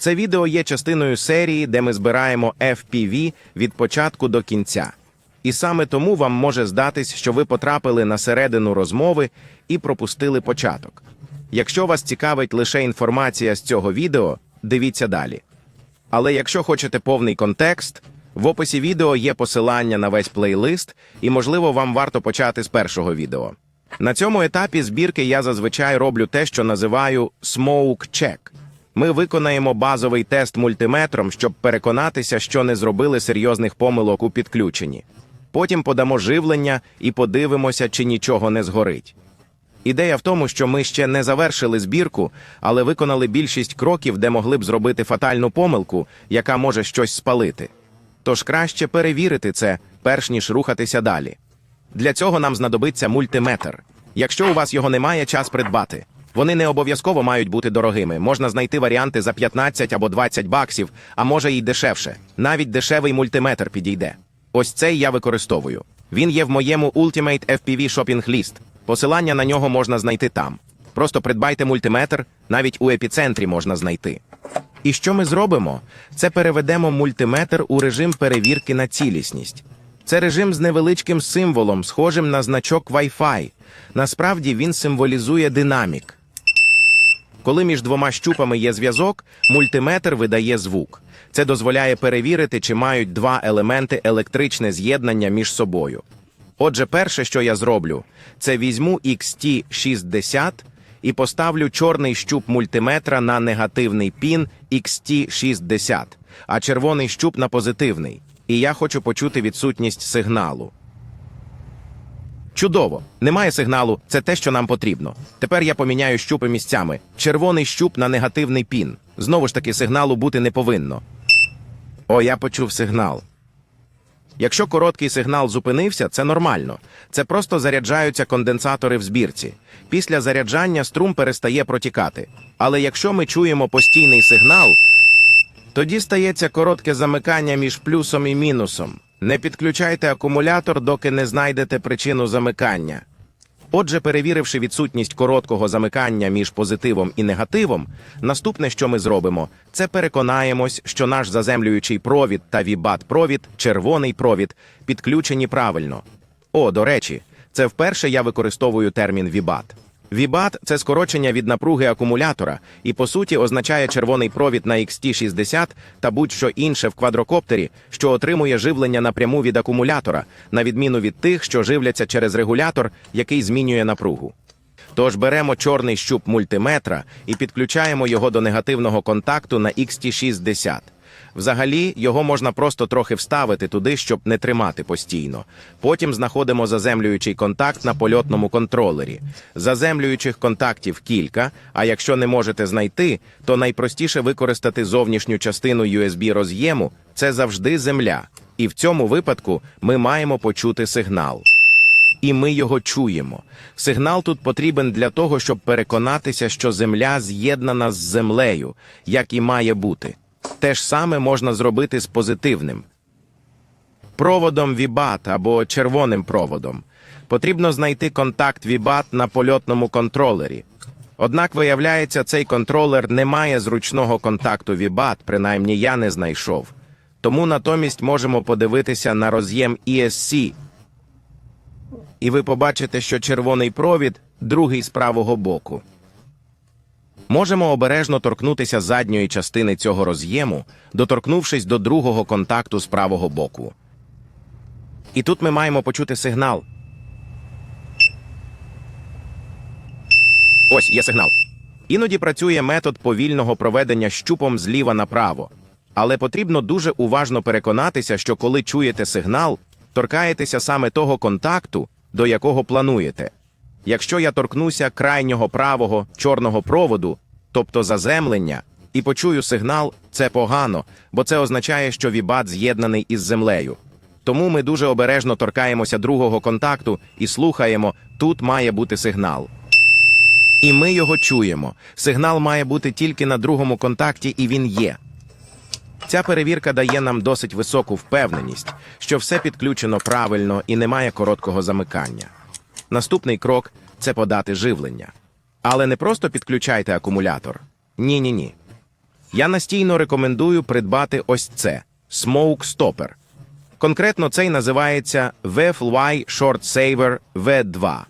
Це відео є частиною серії, де ми збираємо FPV від початку до кінця. І саме тому вам може здатись, що ви потрапили на середину розмови і пропустили початок. Якщо вас цікавить лише інформація з цього відео, дивіться далі. Але якщо хочете повний контекст, в описі відео є посилання на весь плейлист, і, можливо, вам варто почати з першого відео. На цьому етапі збірки я зазвичай роблю те, що називаю smoke check. Ми виконаємо базовий тест мультиметром, щоб переконатися, що не зробили серйозних помилок у підключенні. Потім подамо живлення і подивимося, чи нічого не згорить. Ідея в тому, що ми ще не завершили збірку, але виконали більшість кроків, де могли б зробити фатальну помилку, яка може щось спалити. Тож краще перевірити це, перш ніж рухатися далі. Для цього нам знадобиться мультиметр. Якщо у вас його немає, час придбати. Вони не обов'язково мають бути дорогими. Можна знайти варіанти за 15 або 20 баксів, а може й дешевше. Навіть дешевий мультиметр підійде. Ось цей я використовую. Він є в моєму Ultimate FPV Shopping List. Посилання на нього можна знайти там. Просто придбайте мультиметр, навіть у епіцентрі можна знайти. І що ми зробимо? Це переведемо мультиметр у режим перевірки на цілісність. Це режим з невеличким символом, схожим на значок Wi-Fi. Насправді він символізує динамік. Коли між двома щупами є зв'язок, мультиметр видає звук. Це дозволяє перевірити, чи мають два елементи електричне з'єднання між собою. Отже, перше, що я зроблю, це візьму XT60 і поставлю чорний щуп мультиметра на негативний пін XT60, а червоний щуп на позитивний. І я хочу почути відсутність сигналу. Чудово! Немає сигналу, це те, що нам потрібно. Тепер я поміняю щупи місцями. Червоний щуп на негативний пін. Знову ж таки, сигналу бути не повинно. О, я почув сигнал. Якщо короткий сигнал зупинився, це нормально. Це просто заряджаються конденсатори в збірці. Після заряджання струм перестає протікати. Але якщо ми чуємо постійний сигнал, тоді стається коротке замикання між плюсом і мінусом. Не підключайте акумулятор, доки не знайдете причину замикання. Отже, перевіривши відсутність короткого замикання між позитивом і негативом, наступне, що ми зробимо, це переконаємось, що наш заземлюючий провід та вібат-провід, червоний провід, підключені правильно. О, до речі, це вперше я використовую термін вібат. Вібат це скорочення від напруги акумулятора і, по суті, означає червоний провід на XT60 та будь-що інше в квадрокоптері, що отримує живлення напряму від акумулятора, на відміну від тих, що живляться через регулятор, який змінює напругу. Тож беремо чорний щуп мультиметра і підключаємо його до негативного контакту на XT60. Взагалі, його можна просто трохи вставити туди, щоб не тримати постійно. Потім знаходимо заземлюючий контакт на польотному контролері. Заземлюючих контактів кілька, а якщо не можете знайти, то найпростіше використати зовнішню частину USB роз'єму це завжди земля. І в цьому випадку ми маємо почути сигнал. І ми його чуємо. Сигнал тут потрібен для того, щоб переконатися, що земля з'єднана з землею, як і має бути. Те ж саме можна зробити з позитивним. Проводом Вібат або червоним проводом. Потрібно знайти контакт Вібат на польотному контролері. Однак, виявляється, цей контролер не має зручного контакту Вібат, принаймні я не знайшов. Тому натомість можемо подивитися на роз'єм ESC. І ви побачите, що червоний провід другий з правого боку. Можемо обережно торкнутися задньої частини цього роз'єму, доторкнувшись до другого контакту з правого боку. І тут ми маємо почути сигнал. Ось є сигнал. Іноді працює метод повільного проведення щупом зліва направо. Але потрібно дуже уважно переконатися, що коли чуєте сигнал, торкаєтеся саме того контакту, до якого плануєте. Якщо я торкнуся крайнього правого чорного проводу, тобто заземлення, і почую сигнал, це погано, бо це означає, що вібат з'єднаний із землею. Тому ми дуже обережно торкаємося другого контакту і слухаємо, тут має бути сигнал. І ми його чуємо. Сигнал має бути тільки на другому контакті, і він є. Ця перевірка дає нам досить високу впевненість, що все підключено правильно і немає короткого замикання. Наступний крок це подати живлення. Але не просто підключайте акумулятор. Ні, ні, ні. я настійно рекомендую придбати ось це Smoke Stopper. Конкретно цей називається VFY Short Saver V2.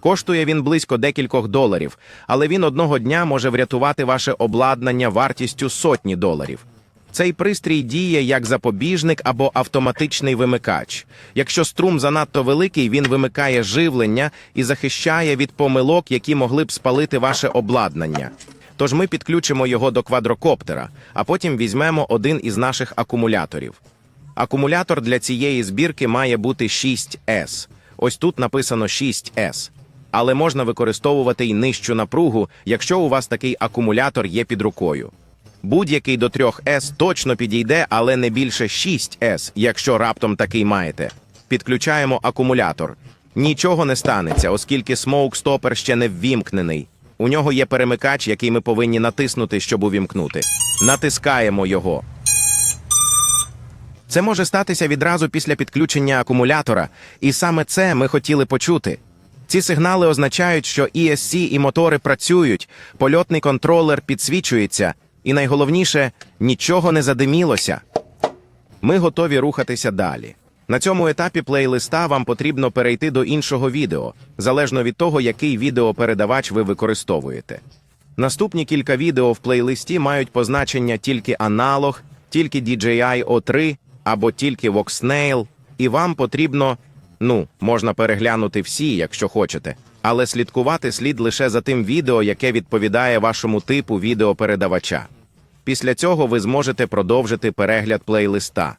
Коштує він близько декількох доларів, але він одного дня може врятувати ваше обладнання вартістю сотні доларів. Цей пристрій діє як запобіжник або автоматичний вимикач. Якщо струм занадто великий, він вимикає живлення і захищає від помилок, які могли б спалити ваше обладнання. Тож ми підключимо його до квадрокоптера, а потім візьмемо один із наших акумуляторів. Акумулятор для цієї збірки має бути 6S. Ось тут написано 6S. Але можна використовувати й нижчу напругу, якщо у вас такий акумулятор є під рукою. Будь-який до 3S точно підійде, але не більше 6S, якщо раптом такий маєте. Підключаємо акумулятор. Нічого не станеться, оскільки Stopper ще не ввімкнений. У нього є перемикач, який ми повинні натиснути, щоб увімкнути. Натискаємо його. Це може статися відразу після підключення акумулятора, і саме це ми хотіли почути. Ці сигнали означають, що ESC і мотори працюють, польотний контролер підсвічується, і найголовніше нічого не задимілося. Ми готові рухатися далі. На цьому етапі плейлиста вам потрібно перейти до іншого відео, залежно від того, який відеопередавач ви використовуєте. Наступні кілька відео в плейлисті мають позначення тільки аналог, тільки DJI O3 або тільки Voxnail, і вам потрібно, ну, можна переглянути всі, якщо хочете, але слідкувати слід лише за тим відео, яке відповідає вашому типу відеопередавача. Після цього ви зможете продовжити перегляд плейлиста.